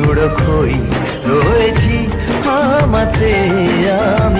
উড়ো রয়েছি আমাতে আমি।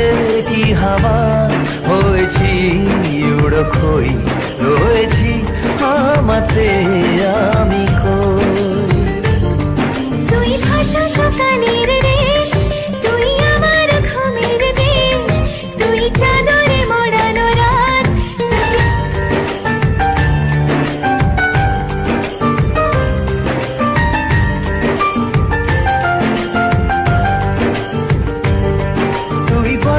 হাওয়া হয়েছি উড়ো খই রয়েছি আমাতে আমি কই? তুই ভাষা সকালের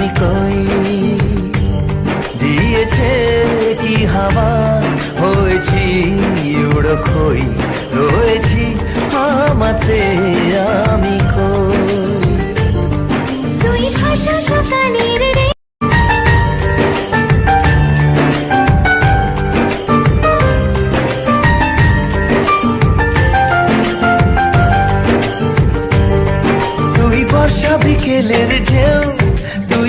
আমি কই? দিয়েছে কি হাওয়া? হয়েছি উড়ো খই রয়েছি আমাতে আমি কই? তুই ভাষা সকালের বর্ষা বিকেলের ঢেউ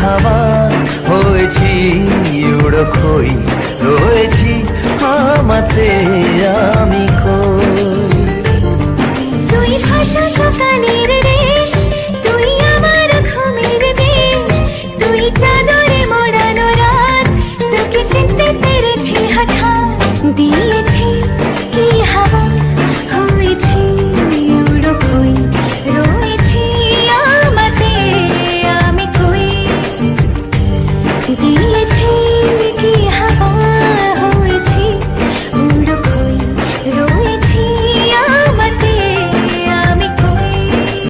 হাওয়া হয়েছি উড়ো খই রয়েছি আমাতে আমি কই? তুই ভাষা সকালের